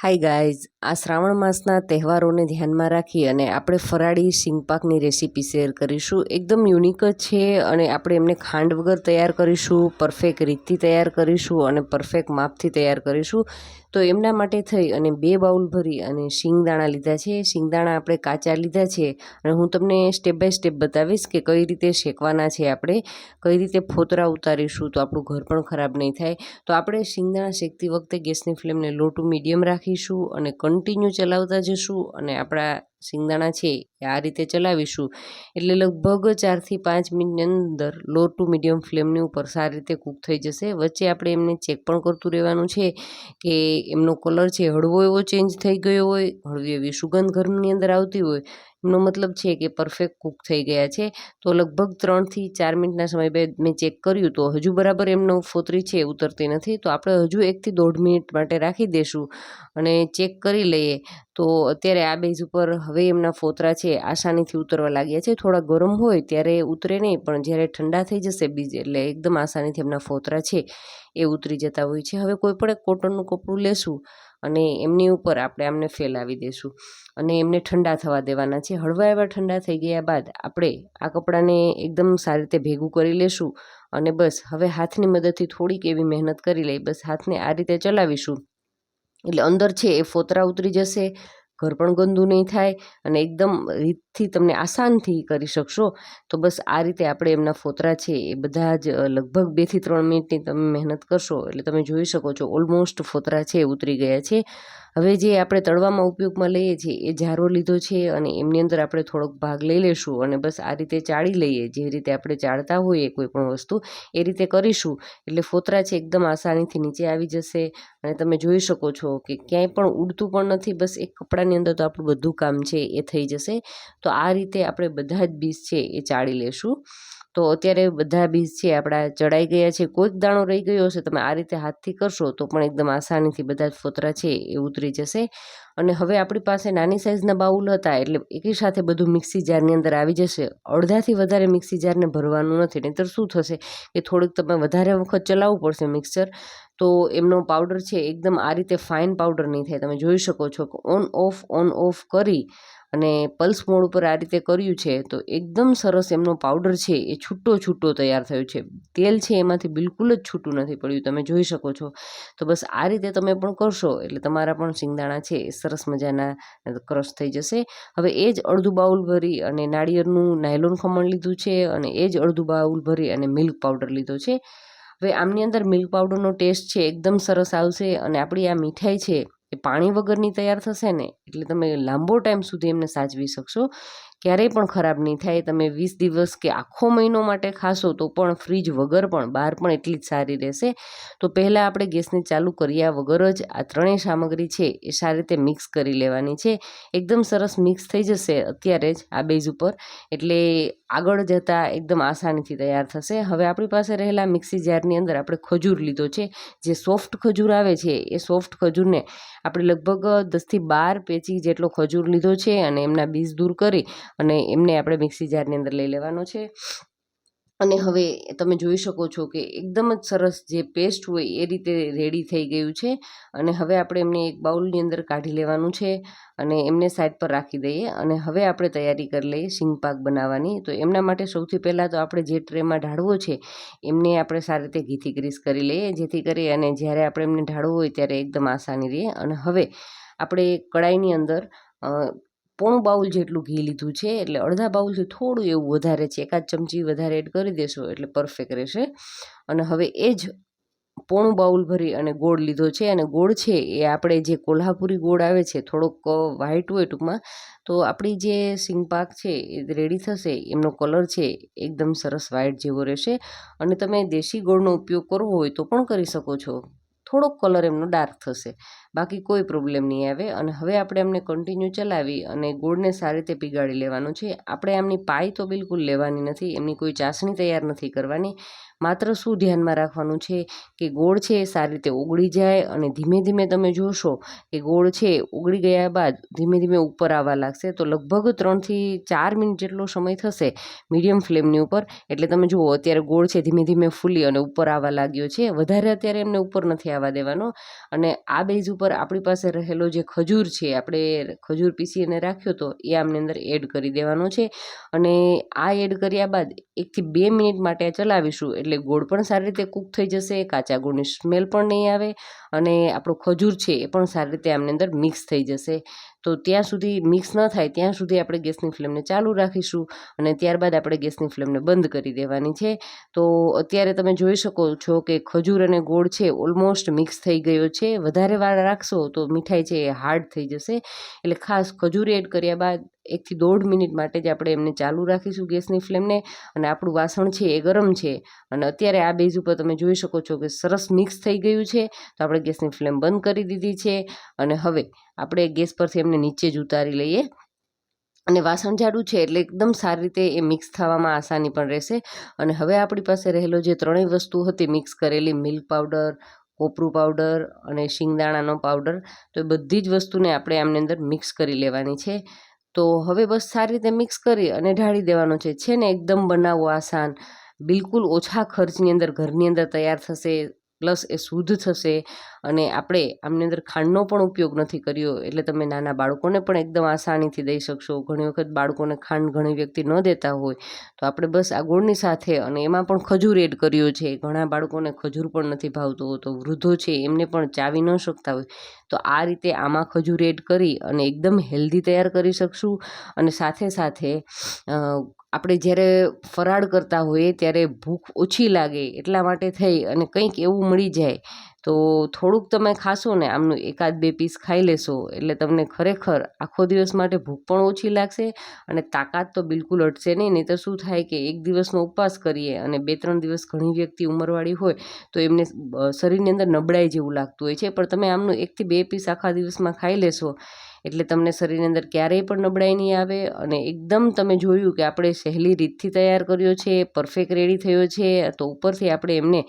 Hi guys આ શ્રાવણ માસના તહેવારોને ધ્યાનમાં રાખી અને આપણે ફરાળી સિંગપાકની રેસીપી શેર કરીશું. એકદમ યુનિક જ છે અને આપણે એમને ખાંડ વગર તૈયાર કરીશું, પરફેક્ટ રીતથી તૈયાર કરીશું અને પરફેક્ટ માપથી તૈયાર કરીશું. તો એમના માટે થઈ અને બે બાઉલ ભરી અને શિંગદાણા લીધા છે. શિંગદાણા આપણે કાચા લીધા છે અને હું તમને સ્ટેપ બાય સ્ટેપ બતાવીશ કે કઈ રીતે શેકવાના છે આપણે. કઈ રીતે ફોતરા ઉતારીશું તો આપણું ઘર પણ ખરાબ નહીં થાય. તો આપણે શિંગદાણા શેકતી વખતે ગેસની ફ્લેમને લો ટુ મીડિયમ રાખીશું અને કન્ટિન્યુ ચલાવતા જશું અને આપણા શિંગદાણા છે આ રીતે ચલાવીશું. એટલે લગભગ ચારથી પાંચ મિનિટની અંદર લો ટુ મીડિયમ ફ્લેમની ઉપર સારી રીતે કૂક થઈ જશે. વચ્ચે આપણે એમને ચેક પણ કરતું રહેવાનું છે કે એમનો કલર છે હળવો એવો ચેન્જ થઈ ગયો હોય, હળવી એવી સુગંધ ઘરની અંદર આવતી હોય, એમનો મતલબ છે કે પરફેક્ટ કૂક થઈ ગયા છે. તો લગભગ ત્રણથી ચાર મિનિટના સમય બાદ મેં ચેક કર્યું તો હજુ બરાબર એમનો ફોતરી છે, ઉતરતી નથી. તો આપણે હજુ એકથી દોઢ મિનિટ માટે રાખી દઈશું અને ચેક કરી લઈએ. તો અત્યારે આ બેઝ ઉપર હવે એમના ફોતરા છે આસાનીથી ઉતરવા લાગ્યા છે. થોડા ગરમ હોય ત્યારે ઉતરે નહીં, પણ જ્યારે ઠંડા થઈ જશે બીજ, એટલે એકદમ આસાનીથી એમના ફોતરા છે એ ઉતરી જતા હોય છે. હવે કોઈ પણ એક કોટનનું કપડું લેશું અને એમની ઉપર આપણે આમને ફેલાવી દઈશું અને એમને ઠંડા થવા દેવાના છે. હળવા એવા ઠંડા થઈ ગયા બાદ આપણે આ કપડાને એકદમ સારી રીતે ભેગું કરી લેશું અને બસ હવે હાથની મદદથી થોડીક એવી મહેનત કરી લઈ, બસ હાથને આ રીતે ચલાવીશું. એટલે અંદર છે એ ફોતરા ઉતરી જશે ઘર પણ ગંદુ નહીં થાય અને એકદમ રીતથી તમને આસાનથી કરી શકશો. તો બસ આ રીતે આપણે એમના ફોતરા છે એ બધા જ લગભગ બેથી ત્રણ મિનિટની તમે મહેનત કરશો એટલે તમે જોઈ શકો છો ઓલમોસ્ટ ફોતરા છે ઉતરી ગયા છે. હવે જે આપણે તળવામાં ઉપયોગમાં લઈએ છીએ, એ જારો લીધો છે અને એમની અંદર આપણે થોડોક ભાગ લઈ લેશું અને બસ આ રીતે ચાળી લઈએ. જે રીતે આપણે ચાળતા હોઈએ કોઈ પણ વસ્તુ, એ રીતે કરીશું. એટલે ફોતરા છે એકદમ આસાનીથી નીચે આવી જશે અને તમે જોઈ શકો છો કે ક્યાંય પણ ઉડતું પણ નથી. બસ એક કપડાની અંદર તો આપણું બધું કામ છે એ થઈ જશે. તો આ રીતે આપણે બધા જ બીજ છે એ ચાળી લેશું. તો અત્યારે બધા બીજ છે, આપણા ચડાઈ ગયા છે, કોઈક દાણો રહી ગયો હશે, તમે આ રીતે હાથથી કરશો તો પણ એકદમ આસાનીથી બધા જ ફોતરા છે એ ઉતરી જશે. અને હવે આપણી પાસે નાની સાઇઝના બાઉલ હતા, એટલે એકી સાથે બધું મિક્સી જારની અંદર આવી જશે. અડધાથી વધારે મિક્સી જારને ભરવાનું નથી, નહીંતર શું થશે? કે થોડુંક તમે વધારે વખત ચલાવવું પડશે મિક્સર તો એમનો પાવડર છે, એકદમ આ રીતે ફાઇન પાવડર નહીં થાય. તમે જોઈ શકો છો કે ઓન ઓફ ઓન ઓફ કરી અને પલ્સ મોડ ઉપર આ રીતે કર્યું છે, તો એકદમ સરસ એમનો પાવડર છે, એ છૂટો છૂટો તૈયાર થયો છે. તેલ છે એમાંથી બિલકુલ જ છૂટું નથી પડ્યું, તમે જોઈ શકો છો. તો બસ આ રીતે તમે પણ કરશો, એટલે તમારા પણ સિંગદાણા છે, એ સરસ મજાના ક્રશ થઈ જશે. હવે એ જ અડધું બાઉલ ભરી અને નાળિયેરનું નાયલોન ખમણ લીધું છે, અને એ જ અડધું બાઉલ ભરી અને મિલ્ક પાવડર લીધો છે. હવે આમની અંદર મિલ્ક પાવડરનો ટેસ્ટ છે, એકદમ સરસ આવશે, અને આપણી આ મીઠાઈ છે એ પાણી વગરની તૈયાર થશે ને? એટલે તમે લાંબો ટાઈમ સુધી એમને સાચવી શકશો. ક્યારેય પણ ખરાબ નહીં થાય. તમે વીસ દિવસ કે આખો મહિનો માટે ખાશો તો પણ ફ્રીજ વગર પણ બહાર પણ એટલી જ સારી રહેશે. તો પહેલાં આપણે ગેસને ચાલુ કર્યા વગર જ આ ત્રણેય સામગ્રી છે એ સારી રીતે મિક્સ કરી લેવાની છે. એકદમ સરસ મિક્સ થઈ જશે અત્યારે જ આ બેઝ ઉપર. એટલે આગળ જતાં એકદમ આસાનીથી તૈયાર થશે. હવે આપણી પાસે રહેલા મિક્સી જારની અંદર આપણે ખજૂર લીધો છે. જે સોફ્ટ ખજૂર આવે છે એ સોફ્ટ ખજૂરને આપણે લગભગ દસથી બાર પેચી જેટલો ખજૂર લીધો છે અને એમના બીજ દૂર કરી અને એમને આપણે મિક્સી જારની અંદર લઈ લેવાનો છે. અને હવે તમે જોઈ શકો છો કે એકદમ જ સરસ જે પેસ્ટ હોય એ રીતે રેડી થઈ ગયું છે. અને હવે આપણે એમને એક બાઉલની અંદર કાઢી લેવાનું છે અને એમને સાઈડ પર રાખી દઈએ. અને હવે આપણે તૈયારી કરી લઈએ સિંગપાક બનાવવાની. તો એમના માટે સૌથી પહેલાં તો આપણે જે ટ્રેમાં ઢાળવો છે એમને આપણે સારી રીતે ઘીથી ગ્રીસ કરી લઈએ. જેથી કરી અને જ્યારે આપણે એમને ઢાળવું હોય ત્યારે એકદમ આસાની રહે. અને હવે આપણે કડાઈની અંદર પોણું બાઉલ જેટલું ઘી લીધું છે, એટલે અડધા બાઉલથી થોડું એવું વધારે છે, એકાદ ચમચી વધારે એડ કરી દેશો, એટલે પરફેક્ટ રહેશે. અને હવે એ જ પોણું બાઉલ ભરી અને ગોળ લીધો છે, અને ગોળ છે એ આપણે જે કોલ્હાપુરી ગોળ આવે છે, થોડોક વ્હાઇટ હોય ટૂંકમાં, તો આપણી જે સિંગપાક છે એ રેડી થશે, એમનો કલર છે એકદમ સરસ વ્હાઇટ જેવો રહેશે. અને તમે દેશી ગોળનો ઉપયોગ કરવો હોય તો પણ કરી શકો છો. થોડોક કલર એમનો ડાર્ક થશે. બાકી કોઈ પ્રોબ્લેમ નહીં આવે. અને હવે આપણે એમને કન્ટિન્યુ ચલાવી અને ગોળને સારી રીતે પીગાળી લેવાનું છે. આપણે એમની પાઈ તો બિલકુલ લેવાની નથી. એમની કોઈ ચાસણી તૈયાર નથી કરવાની. માત્ર શું ધ્યાનમાં રાખવાનું છે કે ગોળ છે એ સારી રીતે ઓગળી જાય અને ધીમે ધીમે તમે જોશો કે ગોળ છે ઓગળી ગયા બાદ ધીમે ધીમે ઉપર આવવા લાગશે. તો લગભગ ત્રણથી ચાર મિનિટ જેટલો સમય થશે મીડિયમ ફ્લેમની ઉપર. એટલે તમે જુઓ, અત્યારે ગોળ છે ધીમે ધીમે ફૂલી અને ઉપર આવવા લાગ્યો છે. વધારે અત્યારે એમને ઉપર નથી આવવા દેવાનો. અને આ બેઝ ઉપર ઉપર આપણી પાસે રહેલો જે ખજૂર છે, આપણે ખજૂર પીસીને રાખ્યો તો એ આમની અંદર એડ કરી દેવાનો છે. અને આ એડ કર્યા બાદ એકથી બે મિનિટ માટે ચલાવીશું, એટલે ગોળ પણ સારી રીતે કૂક થઈ જશે, કાચા ગોળની સ્મેલ પણ નહીં આવે અને આપણો ખજૂર છે એ પણ સારી રીતે આમની અંદર મિક્સ થઈ જશે. તો ત્યાં સુધી મિક્સ ન થાય, ત્યાં સુધી આપણે ગેસની ફ્લેમને ચાલુ રાખીશું અને ત્યારબાદ આપણે ગેસની ફ્લેમને બંધ કરી દેવાની છે. તો અત્યારે તમે જોઈ શકો છો કે ખજૂર અને ગોળ છે ઓલમોસ્ટ મિક્સ થઈ ગયો છે. વધારે વાર રાખશો તો મીઠાઈ છે એ હાર્ડ થઈ જશે. એટલે ખાસ ખજૂર એડ કર્યા બાદ એકથી દોઢ મિનિટ માટે જ આપણે એમને ચાલુ રાખીશું ગેસની ફ્લેમને અને આપણું વાસણ છે એ ગરમ છે. અને અત્યારે આ બેઝ ઉપર તમે જોઈ શકો છો કે સરસ મિક્સ થઈ ગયું છે. તો આપણે ગેસની ફ્લેમ બંધ કરી દીધી છે. અને હવે આપણે ગેસ પરથી એમને નીચે જ ઉતારી લઈએ. અને વાસણ જાડું છે એટલે એકદમ સારી રીતે એ મિક્સ થવામાં આસાની પણ રહેશે. અને હવે આપણી પાસે રહેલો જે ત્રણેય વસ્તુ હતી મિક્સ કરેલી, મિલ્ક પાવડર, કોપરું પાવડર અને શિંગદાણાનો પાવડર, તો એ બધી જ વસ્તુને આપણે આમની અંદર મિક્સ કરી લેવાની છે. તો હવે બસ સારી રીતે મિક્સ કરી અને ઢાળી દેવાનો છે. છે ને એકદમ બનાવવો આસાન. બિલકુલ ઓછા ખર્ચની અંદર, ઘરની અંદર તૈયાર થશે પ્લસ એ શુદ્ધ થશે અને આપણે આમની અંદર ખાંડનો પણ ઉપયોગ નથી કર્યો એટલે તમે નાના બાળકોને પણ એકદમ આસાનીથી દઈ શકશો. ઘણી વખત બાળકોને ખાંડ ઘણી વ્યક્તિ ન દેતા હોય. તો આપણે બસ આ ગોળની સાથે અને એમાં પણ ખજૂર એડ કર્યો છે. ઘણા બાળકોને ખજૂર પણ નથી ભાવતો તો વૃદ્ધો છે એમને પણ ચાવી ન શકતા હોય. તો આ રીતે આમાં ખજૂર એડ કરી અને એકદમ હેલ્ધી તૈયાર કરી શકશું. અને સાથે સાથે આપણે જ્યારે ફરાળ કરતા હોઈએ ત્યારે ભૂખ ઓછી લાગે એટલા માટે થઈ અને કંઈક એવું મળી જાય તો થોડુંક તમે ખાશો ને આમનું એકાદ બે પીસ ખાઈ લેશો, એટલે તમને ખરેખર આખો દિવસ માટે ભૂખ પણ ઓછી લાગશે અને તાકાત તો બિલકુલ અટશે નહીં. નહીં તો શું થાય કે એક દિવસનો ઉપવાસ કરીએ અને બે ત્રણ દિવસ ઘણી વ્યક્તિ ઉંમરવાળી હોય તો એમને શરીરની અંદર નબળાઈ જેવું લાગતું હોય છે. પણ તમે આમનું એકથી બે પીસ આખા દિવસમાં ખાઈ લેશો એટલે તમને શરીરની અંદર ક્યારેય પણ નબળાઈ નહીં આવે અને એકદમ તમે જોયું કે આપણે સહેલી રીતથી તૈયાર કર્યો છે, પરફેક્ટ રેડી થયો છે, તો ઉપરથી આપણે એમને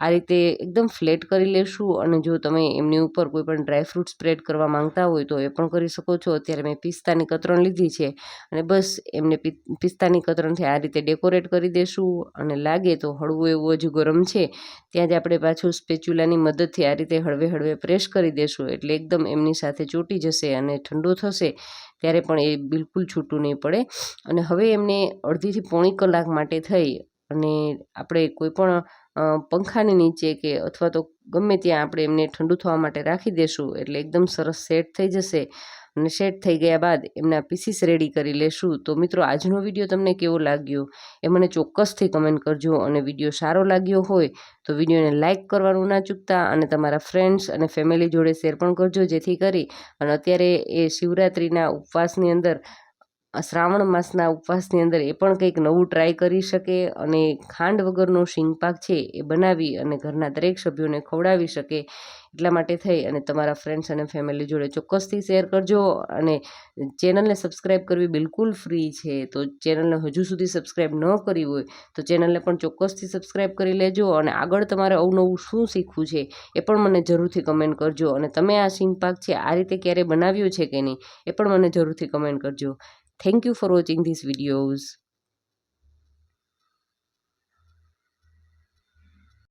આ રીતે એકદમ ફ્લેટ કરી લેશું અને જો તમે એમની ઉપર કોઈ પણ ડ્રાયફ્રૂટ સ્પ્રેડ કરવા માંગતા હોય તો એ પણ કરી શકો છો. અત્યારે મેં પિસ્તાની કતરણ લીધી છે અને બસ એમને પિસ્તાની કતરણથી આ રીતે ડેકોરેટ કરી દેશું અને લાગે તો હળવું એવું હજુ ગરમ છે. ત્યાં જ આપણે પાછું સ્પેચ્યુલાની મદદથી આ રીતે હળવે હળવે પ્રેસ કરી દેશું એટલે એકદમ એમની સાથે ચોટી જશે અને ઠંડુ થશે ત્યારે પણ એ બિલકુલ છૂટું નહીં પડે. અને હવે એમને અડધીથી પોણી કલાક માટે થઈ અને આપણે કોઈ પણ પંખાની નીચે કે અથવા તો ગમે ત્યાં આપણે એમને ઠંડુ થવા માટે રાખી દેશું એટલે એકદમ સરસ સેટ થઈ જશે. અને સેટ થઈ ગયા બાદ એમના પીસીસ રેડી કરી લેશું. તો મિત્રો, આજનો વીડિયો તમને કેવો લાગ્યો? એ મને ચોક્કસથી કમેન્ટ કરજો અને વીડિયો સારો લાગ્યો હોય તો વિડીયોને લાઇક કરવાનું ના ચૂકતા અને તમારા ફ્રેન્ડ્સ અને ફેમિલી જોડે શેર પણ કરજો જેથી કરી અને અત્યારે એ શિવરાત્રિના ઉપવાસની અંદર શ્રાવણ માસના ઉપવાસની અંદર એ પણ કંઈક નવું ટ્રાય કરી શકે અને ખાંડ વગરનો શીંગપાક છે એ બનાવી અને ઘરના દરેક સભ્યોને ખવડાવી શકે એટલા માટે થઈ અને તમારા ફ્રેન્ડ્સ અને ફેમિલી જોડે ચોક્કસથી શેર કરજો અને ચેનલને સબસ્ક્રાઈબ કરવી બિલકુલ ફ્રી છે. તો ચેનલને હજુ સુધી સબસ્ક્રાઈબ ન કરી હોય તો ચેનલને પણ ચોક્કસથી સબસ્ક્રાઈબ કરી લેજો અને આગળ તમારે અવનવું શું શીખવું છે એ પણ મને જરૂરથી કમેન્ટ કરજો અને તમે આ શીંગપાક છે આ રીતે ક્યારે બનાવ્યું છે કે નહીં એ પણ મને જરૂરથી કમેન્ટ કરજો. Thank you for watching these videos.